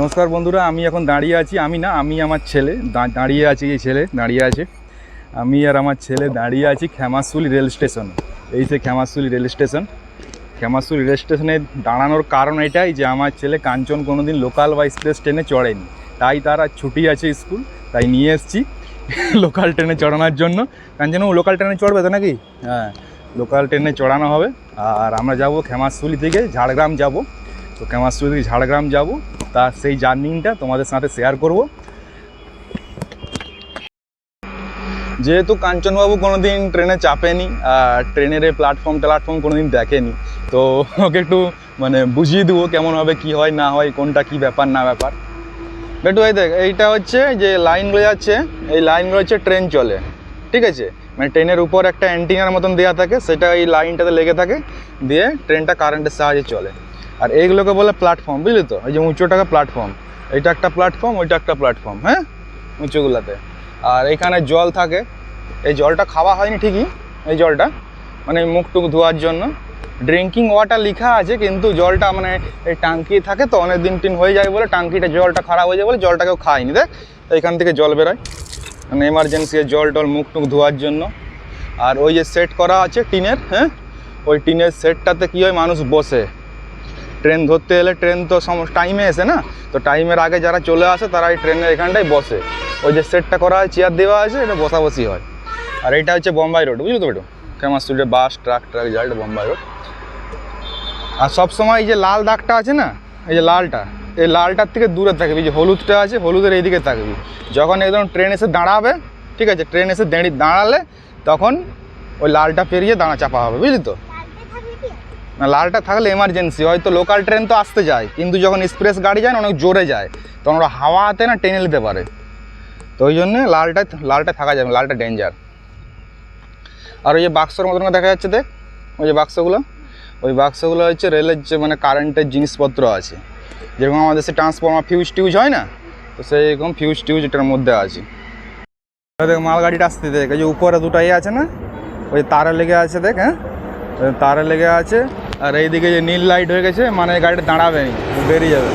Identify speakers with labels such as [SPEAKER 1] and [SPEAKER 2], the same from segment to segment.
[SPEAKER 1] নমস্কার বন্ধুরা, আমি এখন দাঁড়িয়ে আছি, আমি না, আমি আমার ছেলে দাঁড়িয়ে আছি এই ছেলে, দাঁড়িয়ে আছে। আমি আর আমার ছেলে দাঁড়িয়ে আছি ক্ষেমাশুলি রেল স্টেশন, এই যে Khemasuli rail station. Khemasuli rail স্টেশনে দাঁড়ানোর কারণ এটাই যে আমার ছেলে কাঞ্চন কোনোদিন লোকাল বা এক্সপ্রেস ট্রেনে চড়েনি। তাই তার আজ ছুটি আছে স্কুল, তাই নিয়ে এসেছি লোকাল ট্রেনে চড়ানোর জন্য। কাঞ্চন, ও লোকাল ট্রেনে চড়বে তো নাকি? হ্যাঁ লোকাল ট্রেনে চড়ানো হবে। আর আমরা যাব ক্ষেমাশুলি থেকে ঝাড়গ্রাম যাব। তো ক্যামারশুলি থেকে ঝাড়গ্রাম যাব, তা সেই জার্নিটা তোমাদের সাথে শেয়ার করব। যেহেতু কাঞ্চনবাবু কোনোদিন ট্রেনে চাপেনি, আর ট্রেনের এই প্ল্যাটফর্ম প্ল্যাটফর্ম কোনোদিন দেখেনি, তো ওকে একটু মানে বুঝিয়ে দেবো কেমন হবে, কি হয়, না হয়, কোনটা কি ব্যাপার, না ব্যাপার। বেটু এই দেখ এইটা হচ্ছে যে লাইনগুলো যাচ্ছে, এই লাইনগুলো হচ্ছে ট্রেন চলে, ঠিক আছে? মানে ট্রেনের উপর একটা অ্যান্টিনার মতন দেওয়া থাকে, সেটা এই লাইনটাতে লেগে থাকে, দিয়ে ট্রেনটা কারেন্টের সাহায্যে চলে। আর এইগুলোকে বলে প্ল্যাটফর্ম বুঝলি তো? এই যে উঁচুটাকে প্ল্যাটফর্ম এটা একটা প্ল্যাটফর্ম ওইটা একটা প্ল্যাটফর্ম হ্যাঁ? উঁচুগুলাতে। আর এখানে জল থাকে। এই জলটা খাওয়া হয়নি ঠিকই, এই জলটা। মানে মুখ টুক ধোয়ার জন্য। ড্রিঙ্কিং ওয়াটার লেখা আছে, কিন্তু জলটা মানে এই টাঙ্কি থাকে তো, অনেক দিন টিন হয়ে যায় বলে টাঙ্কিটা জলটা খারাপ হয়ে যায় বলে জলটা কেউ খায়নি। দেখ, এইখান থেকে জল বেরোয়। মানে এমার্জেন্সি জল টল মুখ টুক ধোয়ার জন্য। আর ওই যে সেট করা আছে টিনের হ্যাঁ? ওই টিনের সেটটাতে কী হয়, মানুষ বসে। ট্রেন ধরতে এলে ট্রেন তো টাইমে এসে না? তো টাইমের আগে যারা চলে আসে তারা এই ট্রেনের এখানটায় বসে। ওই যে সেটটা করা হয় চেয়ার দেওয়া আছে, এটা বসাবসি হয়। আর এটা হচ্ছে বোম্বাই রোড বুঝলি তো বেটু? ফেমাস স্ট্রিটে বাস ট্রাক ট্রাক যায় এটা বোম্বাই রোড আর সব সময় এই যে লাল দাগটা আছে না, এই যে লালটা, এই লালটার থেকে দূরে থাকবি যে হলুদটা আছে, হলুদের এইদিকে থাকবি। যখন একদম ট্রেন এসে দাঁড়াবে, ঠিক আছে, ট্রেন এসে দাঁড়িয়ে দাঁড়ালে, তখন ওই লালটা পেরিয়ে দাঁড়া চাপা হবে, বুঝলি তো? লালটা থাকলে এমার্জেন্সি হয়তো লোকাল ট্রেন তো আসতে যায়, কিন্তু যখন এক্সপ্রেস গাড়ি যায় অনেক জোরে যায়, তখন ওরা হাওয়াতে না টেনে নিতে পারে। তো ওই জন্যে লালটা লালটা থাকা যাবে লালটা ডেঞ্জার আর ওই যে বাক্সর মতন দেখা যাচ্ছে দেখ, ওই যে বাক্সগুলো, ওই বাক্সগুলো হচ্ছে রেলের যে মানে কারেন্টের জিনিসপত্র আছে। যেরকম আমাদের সে ট্রান্সফর্মার ফিউজ টিউজ হয় না, তো সেইরকম ফিউজ টিউজ এটার মধ্যে আছে। ওই দেখ, মালগাড়িটা আসতে দেখ, এই যে উপরে দুটো ইয়ে আছে না, ওই তারে লেগে আছে দেখ হ্যাঁ? ওই তারে লেগে আছে আর এইদিকে যে নীল লাইট হয়ে গেছে মানে গাড়িটা দাঁড়াবে বেরিয়ে যাবে।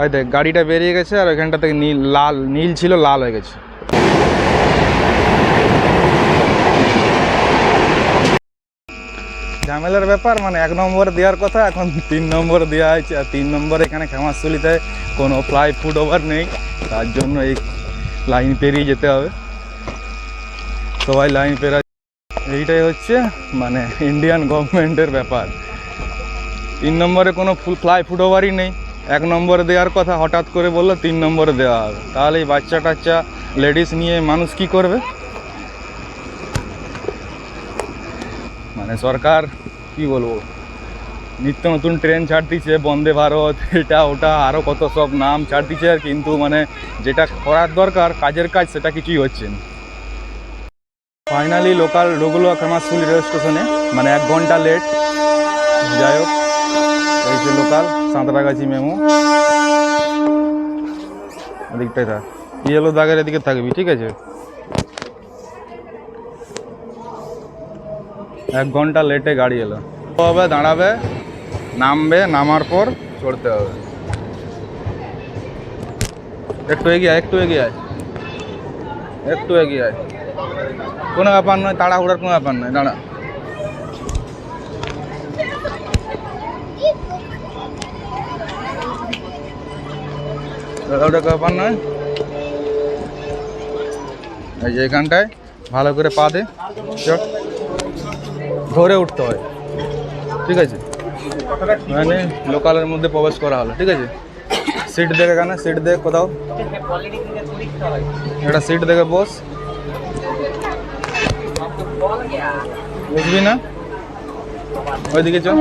[SPEAKER 1] ওই দেখ, গাড়িটা বেরিয়ে গেছে আর ওইখানটা থেকে নীল, লাল, নীল ছিল, লাল হয়ে গেছে। ঝামেলার ব্যাপার মানে এক নম্বরে দেওয়ার কথা, এখন তিন নম্বর দেওয়া হয়েছে। আর তিন নম্বরে এখানে খেমাশুলিতে কোনো ফ্লাই ফুট ওভার নেই, তার জন্য এই লাইন পেরিয়ে যেতে হবে। সবাই লাইন পেরা এইটাই হচ্ছে মানে ইন্ডিয়ান গভর্নমেন্টের ব্যাপার। তিন নম্বরে কোনো ফুল ফ্লাই ফুট ওভারই নেই। এক নম্বরে দেওয়ার কথা হঠাৎ করে বলল, তিন নম্বরে দেওয়া হবে। তাহলে এই বাচ্চা টাচ্চা লেডিস নিয়ে মানুষ কি করবে? মানে সরকার, কি বলব? নিত্য নতুন ট্রেন ছাড় ছাড়তিছে বন্দে ভারত, এটা ওটা আরও কত সব নাম ছাড়তিছে আর কিন্তু মানে যেটা করার দরকার, কাজের কাজ, সেটা কিছুই হচ্ছে না। ফাইনালি লোকাল ঢুকলো খেমাশুলি রেল স্টেশনে মানে এক ঘণ্টা লেট যাই হোক, এই যে লোকাল সাঁতরাগাছি মেমো। ওদিকটাই থাক। ইয়েলো দাগের এদিকে থাকবি, ঠিক আছে? এক ঘণ্টা লেটে গাড়ি এলো। হবে, দাঁড়াবে, নামবে, নামার পর চড়তে হবে। একটু এগিয়ে একটু এগিয়ে আয়। একটু এগিয়ে আয়। কোনো ব্যাপার নয়, তাড়াহুড়ার কোনো ব্যাপার নয়, দাঁড়া। ওটা ব্যাপার নয়। এই যে এখানটায়, ভালো করে পা দে, চট। ধরে উঠতে হয়, ঠিক আছে? মানে লোকালের মধ্যে প্রবেশ করা হলো, ঠিক আছে? সিট দেখে কেন সিট দেখ কোথাও। একটা সিট দেখে বস। বুঝবি না? ওইদিকে চল।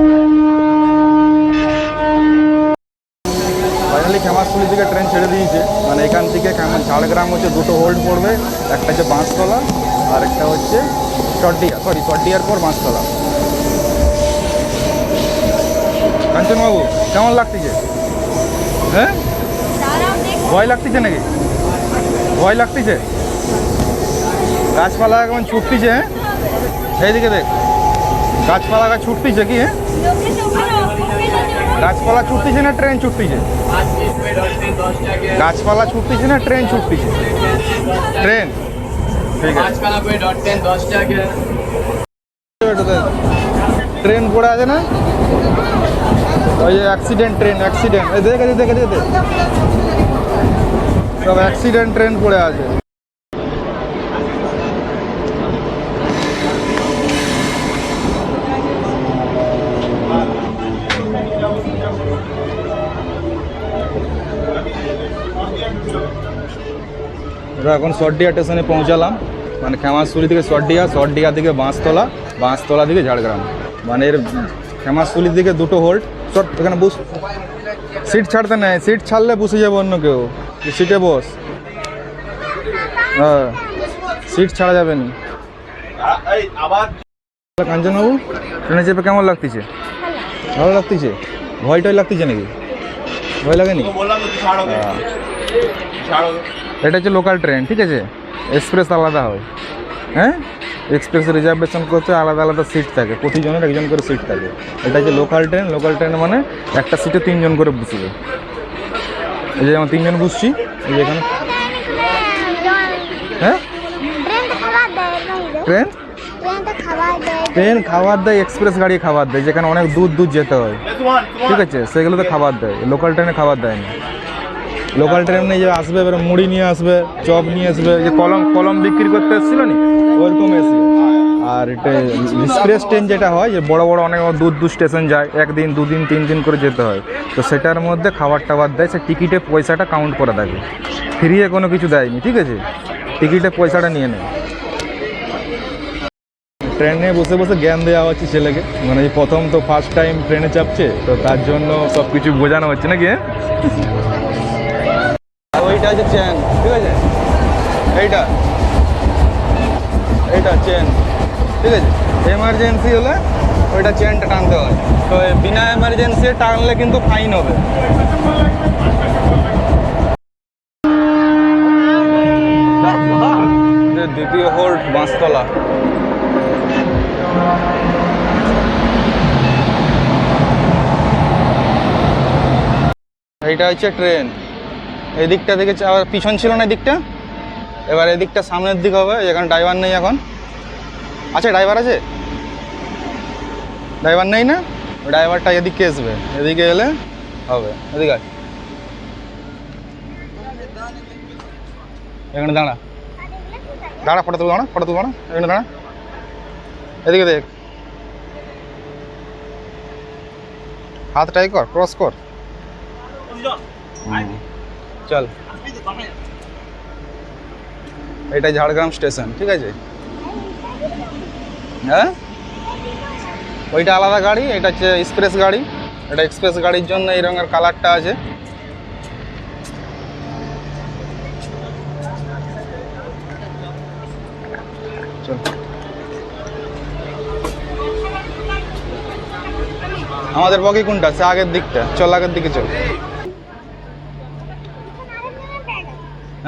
[SPEAKER 1] ফাইনালি খেমাশুলি থেকে ট্রেন ছেড়ে দিয়েছে। মানে এখান থেকে ঝাড়গ্রাম হচ্ছে দুটো হোল্ড পড়বে। একটা হচ্ছে বাঁশতলা আর একটা হচ্ছে চট্ডিয়া সরি চট্ডিয়ার পর বাঁশতলা। কাঞ্চনবাবু, কেমন লাগতেছে? হ্যাঁ? ভয় লাগতেছে নাকি? ভয় লাগতেছে? গাছপালা কেমন ছুটতিছে হ্যাঁ? এইদিকে দেখ। গাছপালা গাছ ছুটতিছে কি হ্যাঁ। গাছপালা ছুটতিছে না, ট্রেন ছুটতিছে? গাছপালা ছুটতিছে না, ট্রেন ছুটতিছে? ট্রেন। ঠিক আছে। ট্রেন পড়ে আছে না? ওই যে অ্যাক্সিডেন্ট ট্রেন অ্যাক্সিডেন্ট দেখে দেখে দেখে সব অ্যাক্সিডেন্ট ট্রেন পড়ে আছে। আমরা এখন সর্ডিয়া স্টেশনে পৌঁছালাম। মানে খেমাসুলি থেকে সর্ডিয়া সর্ডিয়া থেকে বাঁশতলা বাঁশতলা থেকে ঝাড়গ্রাম। মানে এর খেমাশুলি থেকে দুটো হোল্ড সর এখানে বুস। সিট ছাড়তে নেই সিট ছাড়লে বসে যাবে অন্য কেউ। সিটে বস। হ্যাঁ সিট ছাড়া যাবে না। কাঞ্চনবাবু ট্রেনে চেপে কেমন লাগতেছে? ভালো লাগতেছে? ভয় টয় লাগতেছে নাকি? ভয় লাগেনি? হ্যাঁ। এটা হচ্ছে লোকাল ট্রেন ঠিক আছে? এক্সপ্রেস আলাদা হয়। হ্যাঁ? এক্সপ্রেস রিজার্ভেশন করতে আলাদা আলাদা সিট থাকে, প্রতিজনের একজন করে সিট থাকে। এটা হচ্ছে লোকাল ট্রেন লোকাল ট্রেন মানে একটা সিটে তিনজন করে বসবে। এই যে যেমন তিনজন বসছি, এই যে এখানে। হ্যাঁ?
[SPEAKER 2] ট্রেন তো
[SPEAKER 1] ট্রেন
[SPEAKER 2] খাবার দেয়
[SPEAKER 1] এক্সপ্রেস গাড়ি খাবার দেয়, যেখানে অনেক দূর দূর যেতে হয়। ঠিক আছে? সেগুলোতে খাবার দেয় লোকাল ট্রেনে খাবার দেয় না। লোকাল ট্রেনে যে আসবে, এবার মুড়ি নিয়ে আসবে, চপ নিয়ে আসবে যে কলম কলম বিক্রি করতে এসেছিল নি? ওরকম এসে। আর এটা এক্সপ্রেস ট্রেন যেটা হয়, যে বড় বড় অনেক দূর দূর স্টেশন যায়, একদিন, দুদিন, তিন দিন করে যেতে হয়। তো সেটার মধ্যে খাবার টাবার দেয়, সে টিকিটে পয়সাটা কাউন্ট করে থাকে ফ্রিয়ে কোনো কিছু দেয়নি, ঠিক আছে? টিকিটে পয়সাটা নিয়ে নেয়। ট্রেনে বসে বসে জ্ঞান দেওয়া হচ্ছে ছেলেকে। মানে প্রথম তো ফার্স্ট টাইম ট্রেনে চাপছে, তো তার জন্য সব কিছু বোঝানো হচ্ছে নাকি ওইটা হচ্ছে চেন ঠিক আছে? এইটা এইটা চেন ঠিক আছে? এমার্জেন্সি হলে ওইটা চেনটা টানতে হয়। তো বিনা এমার্জেন্সি টানলে কিন্তু ফাইন হবে। দ্বিতীয় হোল্ড বাঁশতলা। এইটা হচ্ছে ট্রেন এই দিকটা থেকে আবার পিছন ছিল না এদিকটা? এবার এদিকটা সামনের দিক হবে যেখানে ড্রাইভার নেই এখন। আছে ড্রাইভার আছে? ড্রাইভার নেই না? ড্রাইভারটা এদিকে আসবে এদিকে এলে হবে এদিকে। এখানে দাঁড়া। দাঁড়া ফটো তুলো দাঁড়া ফটো তুলো দাঁড়া এখানে দাঁড়া। এদিকে দেখ। হাত ট্রাই কর ক্রস কর। হুম। চল। এটা ঝাড়গ্রাম স্টেশন, ঠিক আছে? হ্যাঁ? ওইটা আলাদা গাড়ি, এটা হচ্ছে এক্সপ্রেস গাড়ি। এটা এক্সপ্রেস গাড়ির জন্য এই রঙের কালারটা আছে। আমাদের বগি কোনটা? সে আগের দিকটা। চল, আগের দিকে চল।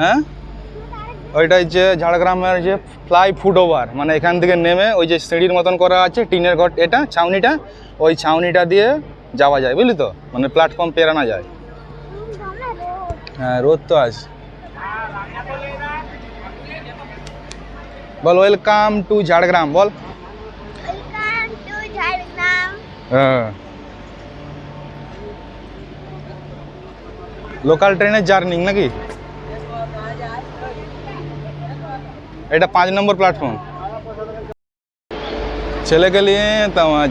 [SPEAKER 1] হ্যাঁ? ওইটা যে ঝাড়গ্রামের যে ফ্লাই ফুট ওভার মানে এখান থেকে নেমে ওই যে সিঁড়ির মতন করা আছে, টিনের ঘর, এটা ছাউনিটা, ওই ছাউনিটা দিয়ে যাওয়া যায়, বুঝলি তো? মানে প্ল্যাটফর্ম পেরানো যায়। হ্যাঁ রোদ তো আছে বল ওয়েলকাম টু ঝাড়গ্রাম, বল। লোকাল ট্রেনের জার্নিং নাকি? এটা পাঁচ নম্বর প্ল্যাটফর্ম ছেলেকে নিয়ে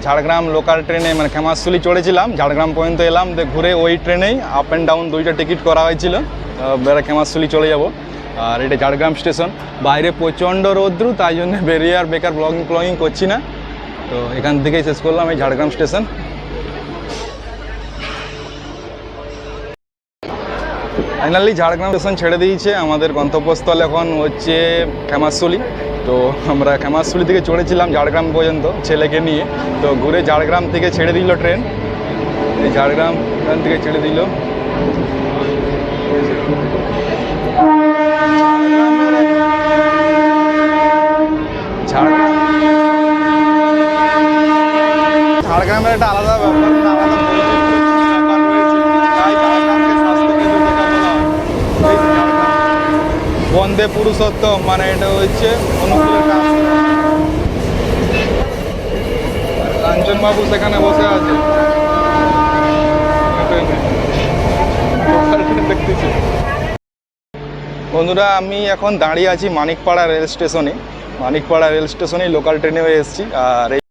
[SPEAKER 1] ঝাড়গ্রাম লোকাল ট্রেনে মানে খেমাশুলি চড়েছিলাম, ঝাড়গ্রাম পর্যন্ত এলাম ঘুরে ওই ট্রেনেই আপ অ্যান্ড ডাউন দুইটা টিকিট করা হয়েছিল। বেড়া খেমাশুলি চলে যাব। আর এটা ঝাড়গ্রাম স্টেশন বাইরে প্রচণ্ড রৌদ্রু, তাই জন্য বেরিয়ে আর বেকার ব্লগিং ব্লগিং করছি না। তো এখান থেকেই শেষ করলাম এই Jhargram station finally Jhargram station ছেড়ে দিয়েছে। আমাদের গন্তব্যস্থল এখন হচ্ছে খেমাশুলি তো আমরা খেমাশুলি থেকে চড়েছিলাম ঝাড়গ্রাম পর্যন্ত ছেলেকে নিয়ে। তো ঘুরে ঝাড়গ্রাম থেকে ছেড়ে দিল ট্রেন ঝাড়গ্রাম থেকে ছেড়ে দিল। ঝাড়গ্রাম ঝাড়গ্রামের একটা আলাদা ব্যাপার আলাদা পরিচয়। বন্দে পুরুষোত্তম মানে এটা হচ্ছে অনুকূলের সেখানে বসে আছে। বন্ধুরা, আমি এখন দাঁড়িয়ে আছি মানিকপাড়া রেল স্টেশনে। মানিকপাড়া রেল স্টেশনে লোকাল ট্রেনে এসেছি। আর এই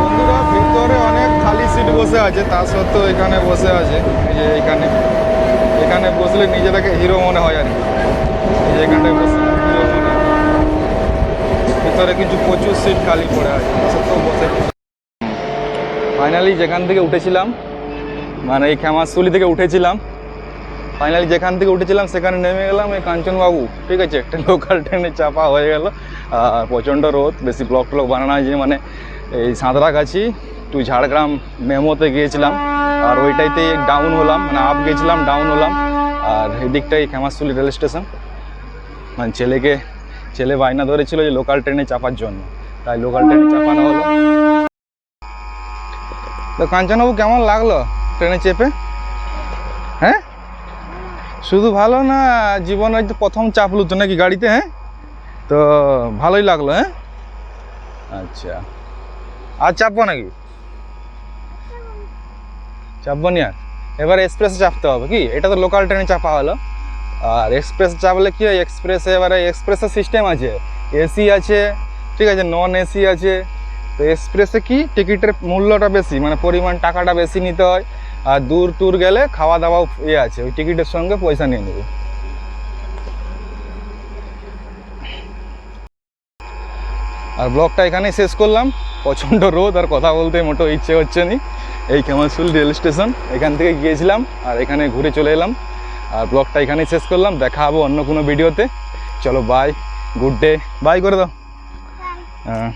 [SPEAKER 1] বন্ধুরা, ভিতরে অনেক খালি সিট বসে আছে, তা সত্ত্বেও এখানে বসে আছে। এখানে এখানে বসলে নিজেটাকে হিরো মনে হয় আর কি। বসে ভিতরে কিছু প্রচুর সিট খালি পড়ে আছে বসে। ফাইনালি যেখান থেকে উঠেছিলাম মানে এই খেমাশুলি থেকে উঠেছিলাম ফাইনালি যেখান থেকে উঠেছিলাম সেখানে নেমে গেলাম এই কাঞ্চনবাবু, ঠিক আছে? একটা লোকাল ট্রেনে চাপা হয়ে গেল, আর প্রচণ্ড রোদ, বেশি ব্লক ট্লক বানানো হয়েছে মানে এই সাঁতরাগাছি টু ঝাড়গ্রাম মেমোতে গিয়েছিলাম, আর ওইটাইতে ডাউন হলাম মানে আপ গেছিলাম ডাউন হলাম, আর এদিকটাই খেমাশুলি রেল স্টেশন। মানে ছেলেকে, ছেলে বায়না ধরেছিল যে লোকাল ট্রেনে চাপার জন্য। তাই লোকাল ট্রেনে চাপানো হলো। তো কাঞ্চনবাবু, কেমন লাগল ট্রেনে চেপে? হ্যাঁ? শুধু ভালো না জীবনের যে প্রথম চাপলো তো নাকি গাড়িতে হ্যাঁ? তো ভালোই লাগল হ্যাঁ? আচ্ছা। আর চাপবো নাকি? চাপবো নি আর? এবার এক্সপ্রেসে চাপতে হবে কি? এটা তো লোকাল ট্রেনে চাপা হলো। আর এক্সপ্রেস চাপলে কি হয়? এক্সপ্রেসে এবারে এক্সপ্রেসের সিস্টেম আছে। এসি আছে, ঠিক আছে? নন এসি আছে। তো এক্সপ্রেসে কি? টিকিটের মূল্যটা বেশি মানে পরিমাণ টাকাটা বেশি নিতে হয়। আর দূর ট্যুর গেলে খাওয়া দাওয়াও ইয়ে আছে, ওই টিকিটের সঙ্গে পয়সা নিয়ে নেবে। আর ব্লগটা এখানেই শেষ করলাম। প্রচণ্ড রোদ, আর কথা বলতে মোটো ইচ্ছে হচ্ছে না। এই খেমাশুল রেল স্টেশন, এখান থেকে গিয়েছিলাম, আর এখানে ঘুরে চলে এলাম। আর ব্লগটা এখানেই শেষ করলাম। দেখা হব অন্য কোনো ভিডিওতে। চলো বাই গুড ডে বাই করে দাও। হ্যাঁ